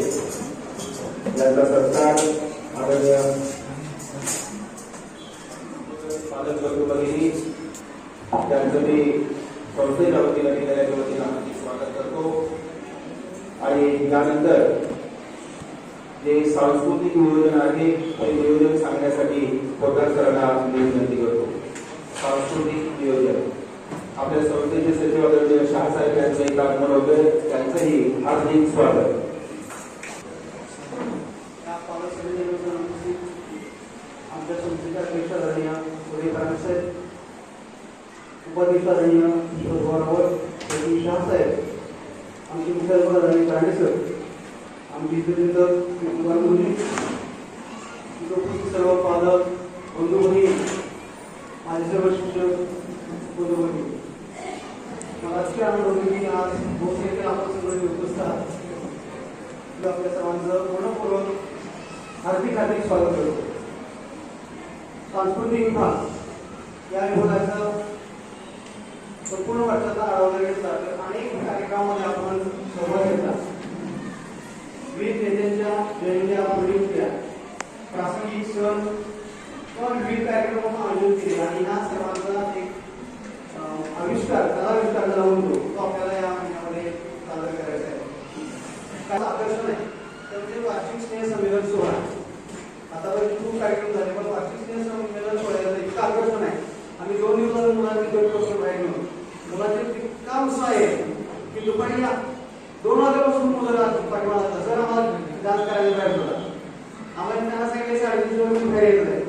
जाते यांचा सत्कार आदरणीय पालक वर्ग त्यांचं मी संस्थेच्या वतीनं विद्यालयाच्या वतीनं हार्दिक स्वागत करतो. आणि त्यानंतर जे सांस्कृतिक नियोजन आहे ते नियोजन सांगण्यासाठी पोदार सरांना मी विनंती करतो. सांस्कृतिक नियोजन. आपल्या संस्थेचे सचिव आदरणीय शहासाहेब यांचं एक आगमन होतं त्यांचंही हार्दिक स्वागत या पालक समितीमध्ये उपस्थित आमच्या संस्थेच्या अध्यक्ष आदरणीय उदय साहेब उपाध्यक्ष ईश्वर शहासाहेब आमचे मुख्य आमची मुली. इथं सर्व पालक बंधू भगिनी माझे सर्व शिक्षक बंधू मला अतिशय आनंद होतो की आज आपण सगळे उपस्थित आहात आपल्या सर्वांचं मनपूर्वक हार्दिक हार्दिक स्वागत करतो. सांस्कृतिक विभाग या विभागाचं संपूर्ण वर्षाचा आढावा घेतला तर अनेक कार्यक्रमामध्ये आपण सहभाग घेतला. विविध नेत्यांच्या जयंत्या पुढील प्रासंगिक सण पण विविध कार्यक्रम आयोजित केले. आणि हा सर्वांचा एक अं, आविष्कार कलाविष्कार झाला म्हणतो तो आपल्याला या महिन्यामध्ये सादर करायचा आहे. त्याचं आकर्षण आहे. तर म्हणजे वार्षिक स्नेह संमेलन सोहळा. आतापर्यंत खूप कार्यक्रम झाले पण वार्षिक स्नेह संमेलन सोहळ्याचं इतकं आकर्षण आहे आम्ही दोन दिवसात मुलांनी दोन दिवस बाहेर गेलो. मुलांचे इतका उत्साह आहे की दुपारी दोन वाजल्यापासून मुलं दुपारी पाठवायला सर आम्हाला डान्स करायला बाहेर होता. आम्हाला त्यांना सांगितले साडेतीन वाजता बाहेर येत आहे.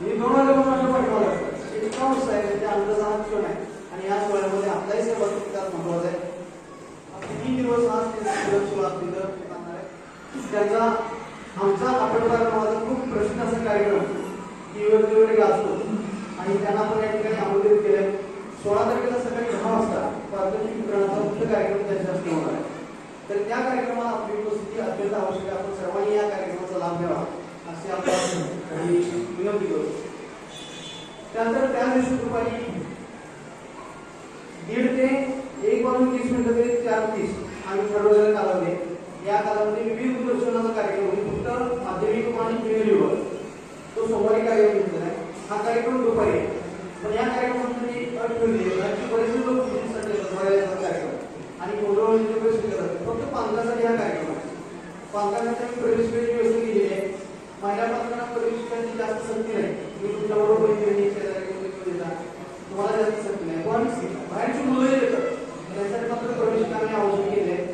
मी दोन वाजल्यापासून आमच्या पाठवायला असतात इतका उत्साह आहे ते आनंदाचा हा क्षण आहे आणि या सोहळ्यामध्ये आपलाही सहभाग तितकाच महत्त्वाचा आहे. तीन दिवस आज स्नेह सुरू तिथं लागणार आहे? आमचा आठवडा नावाचा खूप प्रसिद्ध असा कार्यक्रम टीव्हीवर वगैरे गाजतो आणि त्यांना आपण या ठिकाणी आमंत्रित केलंय. सोळा तारखेला सकाळी दहा वाजता प्राथमिक वितरणाचा मुख्य कार्यक्रम त्यांच्या हस्ते होणार आहे. तर त्या कार्यक्रमात आपली उपस्थिती अत्यंत आवश्यक आहे. आपण सर्वांनी या कार्यक्रमाचा लाभ घ्यावा असे आपण विनंती करतो. त्यानंतर त्या दिवशी दुपारी दीड ते एक वाजून तीस मिनिटं ते चार तीस आम्ही ठरवलेल्या कालावधी या कालावधी विविध प्रदर्शनाचा कार्यक्रम म्हणजे फक्त माध्यमिक आणि ज्युनियर तो सोमवारी कार्यक्रम हा कार्यक्रम दुपारी. आहे पण या कार्यक्रमामध्ये जी अट ठेवली आहे बरेचसे लोक विजिटसाठी कार्यक्रम आणि मोठे फक्त पालकांसाठी हा कार्यक्रम आहे. पालकांना आम्ही प्रवेश फेरीची व्यवस्था केलेली आहे महिला पालकांना प्रवेश फेरीची जास्त सक्ती नाही मी तुमच्याबरोबर मैत्रिणी शेजारी कोणी कोणी येतात तुम्हाला जास्त सक्ती नाही पण बाहेरची मुलं येतात त्यांच्यासाठी मात्र प्रवेश करणे आवश्यक केले आहे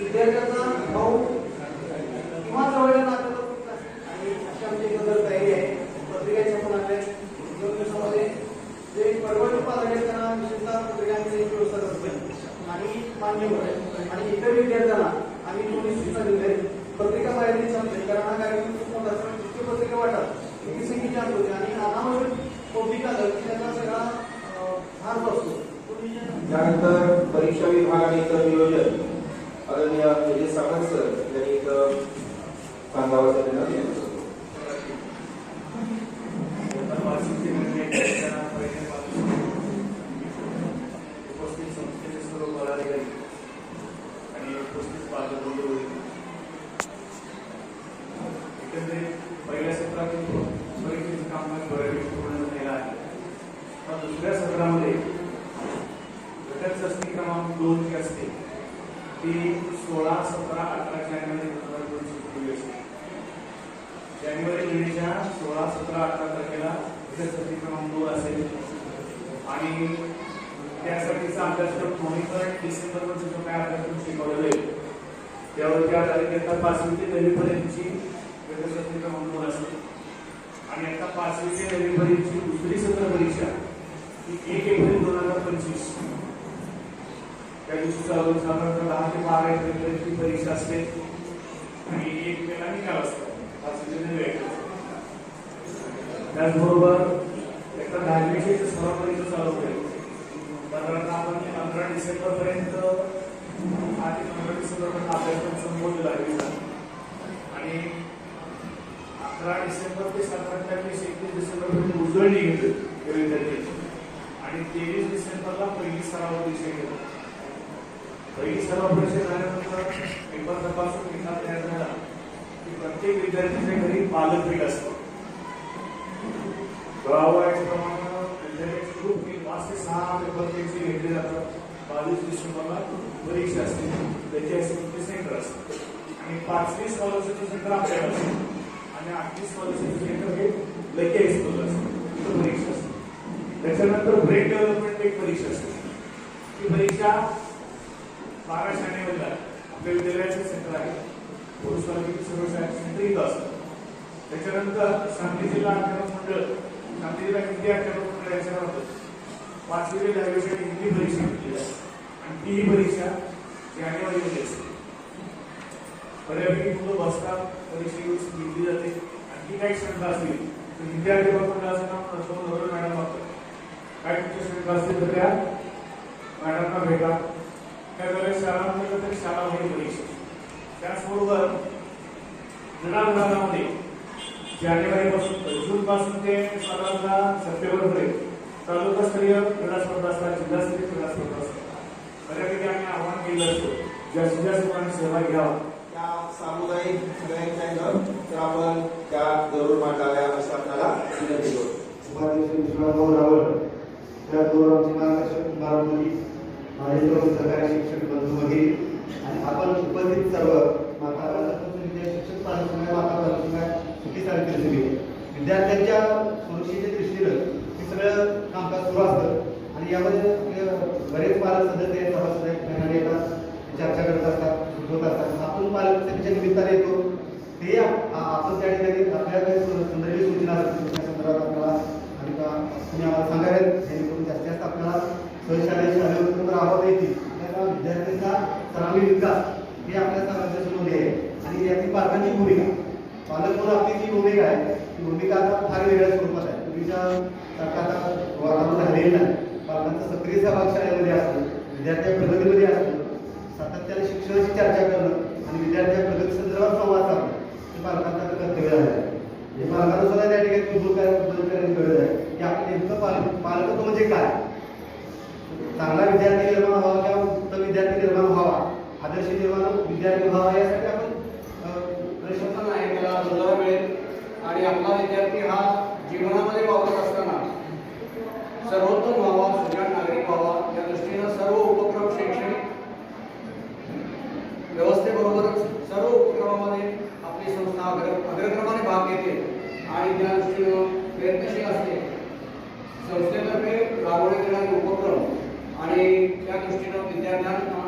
विद्यार्थ्यांचा भाऊ किंवा जवळच्या नात्याचा आणि अशी आमची एकंदर तयारी आहे पत्रिकांच्या पण आपल्या दोन दिवसामध्ये जे परवडून पालक आहेत त्यांना विशेषतः पत्रिकांची एक व्यवस्था करतोय आणि मान्यवर आहे आणि इतर विद्यार्थ्यांना आम्ही दोन्ही सूचना दिल्या आहेत. पत्रिका बाहेर संपते कारण हा कार्यक्रम खूप मोठा असतो जितकी पत्रिका वाटतात तितकी होते आणि अनावश्यक पब्लिक आलं की त्यांना सगळा भार बसतो त्यानंतर परीक्षा विभाग आणि इतर नियोजन. आदरणीय विजय सावंत सर यांनी इथं सांगावं असं त्यांना विनंती करतो. उपस्थित संस्थेचे सर्व पदाधिकारी आणि उपस्थित पालकबंधू एकंदरीत पहिल्या सत्रातील परीक्षेचे कामकाज बऱ्यापैकी पूर्ण झालेलं आहे पण दुसऱ्या घटक चाचणी क्रमांक दोन जी असते. ती सोळा सतरा अठरा जानेवारी दोन हजार दोनशे पूर्वी असते. जानेवारी महिन्याच्या सोळा सतरा अठरा तारखेला घटक चाचणी क्रमांक दोन असेल. आणि त्यासाठीचा अभ्यासक्रम नोव्हेंबर डिसेंबरमध्ये जो काय अभ्यासक्रम शिकवलेला आहे त्यावर त्या तारखेला पाचवी ते दहावी पर्यंतची गटशास्त्री क्रमांक दोन असेल. आणि आता पाचवी ते दहावीपर्यंतची दुसरी सत्र परीक्षा ही एक एप्रिल दोन हजार पंचवीस. त्या दिवशी चालू साधारणतः दहा ते बारा एप्रिल परीक्षा असते. आणि एक मेला निकाल असतो. पाचवी त्याचबरोबर एकदा दहावीचे सर्व परीक्षा चालू होईल. साधारणतः आपण पंधरा डिसेंबर पर्यंत आधी पंधरा डिसेंबर पर्यंत अभ्यासक्रम संपवलेला आहे आणि अकरा डिसेंबर ते साधारणतः वीस एकवीस डिसेंबर पर्यंत उजळणी घेतली विद्यार्थी आणि तेवीस डिसेंबरला पहिली सराव परीक्षा घेतो पहिली सराव परीक्षा झाल्यानंतर पेपर तपासून निकाल तयार झाला की प्रत्येक विद्यार्थ्याच्या घरी पालक भेट असतो. प्रमाण विद्यार्थ्याची खूप की पाच ते सहा पेपर त्यांची घेतले जातात. बावीस डिसेंबरला परीक्षा असते. त्याची असते सेंटर असते. आणि पाचवी स्कॉलरशिपचं सेंटर आपल्याला असते. आणि आठवी स्कॉलरशिपचं सेंटर हे लकी हायस्कूलला असतं असते. त्याच्यानंतर ब्रेक डेव्हलपमेंट एक परीक्षा असते. ती परीक्षा बारा जानेवारीला आपल्या विद्यालयाचं सेंटर आहे. पोलीस पालिकेचे सर्व सेंटर इथं असतं. त्याच्यानंतर सांगली जिल्हा अध्यापक मंडळ सांगली जिल्हा हिंदी अध्यापक मंडळ याच्यामार्फत पाचवी ते दहावीसाठी हिंदी परीक्षा घेतली जाते. आणि ती ही परीक्षा जानेवारीमध्ये असते. बऱ्यापैकी मुलं बसतात परीक्षा घेऊन घेतली जाते. आणखी काही शंका असतील तर हिंदी अध्यापक मंडळाचं नाव प्रथम नवरे मॅडम वापरतात. काय तुमच्या शंका असतील तर त्या मॅडमना भेटा. त्या वेळेस शाळांमध्ये तर शाळामध्ये परीक्षा. त्याचबरोबर क्रीडा विभागामध्ये जानेवारीपासून जून पासून ते साधारणतः सप्टेंबर पर्यंत तालुकास्तरीय क्रीडा स्पर्धा असतात जिल्हास्तरीय क्रीडा स्पर्धा असतात. बऱ्यापैकी आम्ही आव्हान केलं असतो जास्तीत जास्त लोकांनी सहभाग घ्यावा. त्या सामुदायिक सगळ्यांच्या तर आपण त्या जरूर मांडाव्या असं आपल्याला विनंती रावळ त्या धोरणाचे मार्गदर्शक बारामती माझे सर्व सहकारी शिक्षक बंधू वगैरे आणि आपण उपस्थित सर्व माता शिक्षक पालक माता पालक संघ सगळे विद्यार्थ्यांच्या सुरक्षेच्या दृष्टीनं हे सगळं कामकाज सुरू असतं. आणि यामध्ये बरेच पालक सदस्य सभासद आहेत येतात चर्चा करत असतात सुचवत असतात. आपण पालक त्यांच्या निमित्ताने येतो. ते आपण त्या ठिकाणी आपल्या काही सु- सूचना असतील त्या संदर्भात आपल्याला आणि का तुम्ही आम्हाला सांगायला जेणेकरून जास्तीत जास्त आपल्याला सहशालेय शालेय उत्तम राबवता येतील आपल्याला विद्यार्थ्यांचा सर्वांगीण विकास हे आपल्या समाजाच्यामध्ये आहे. आणि याची पालकांची भूमिका. पालक म्हणून आपली जी भूमिका आहे ती भूमिका आता फार वेगळ्या स्वरूपात आहे. पूर्वीच्या सारखं आता वातावरण झालेलं नाही. पालकांचा सक्रिय सहभाग शाळेमध्ये असतो विद्यार्थ्या प्रगतीमध्ये असतो सातत्याने शिक्षणाची चर्चा करणं आणि विद्यार्थ्या प्रगती संदर्भात संवाद साधणं हे पालकांचं आता कर्तव्य झालं आहे. हे पालकांना सुद्धा त्या ठिकाणी बदल करण्याची गरज आहे. की आपण नेमकं पालक पालकत्व म्हणजे काय? चांगला विद्यार्थी निर्माण व्हावा किंवा उत्तम विद्यार्थी निर्माण व्हावा? आदर्श निर्माण विद्यार्थी व्हावा यासाठी आपण प्रशासन आहे त्याला रोजगार मिळेल आणि आपला विद्यार्थी हा जीवनामध्ये वापरत असताना सर्वोत्तम व्हावा सुजाण नागरिक व्हावा या दृष्टीनं सर्व उपक्रम शैक्षणिक व्यवस्थेबरोबरच सर्व उपक्रमामध्ये आपली संस्था अग्र अग्रक्रमाने भाग घेते आणि त्या दृष्टीनं प्रयत्नशील असते. संस्थेतर्फे राबवण्यात येणारे उपक्रम आणि त्या दृष्टीनं विद्यार्थ्यांना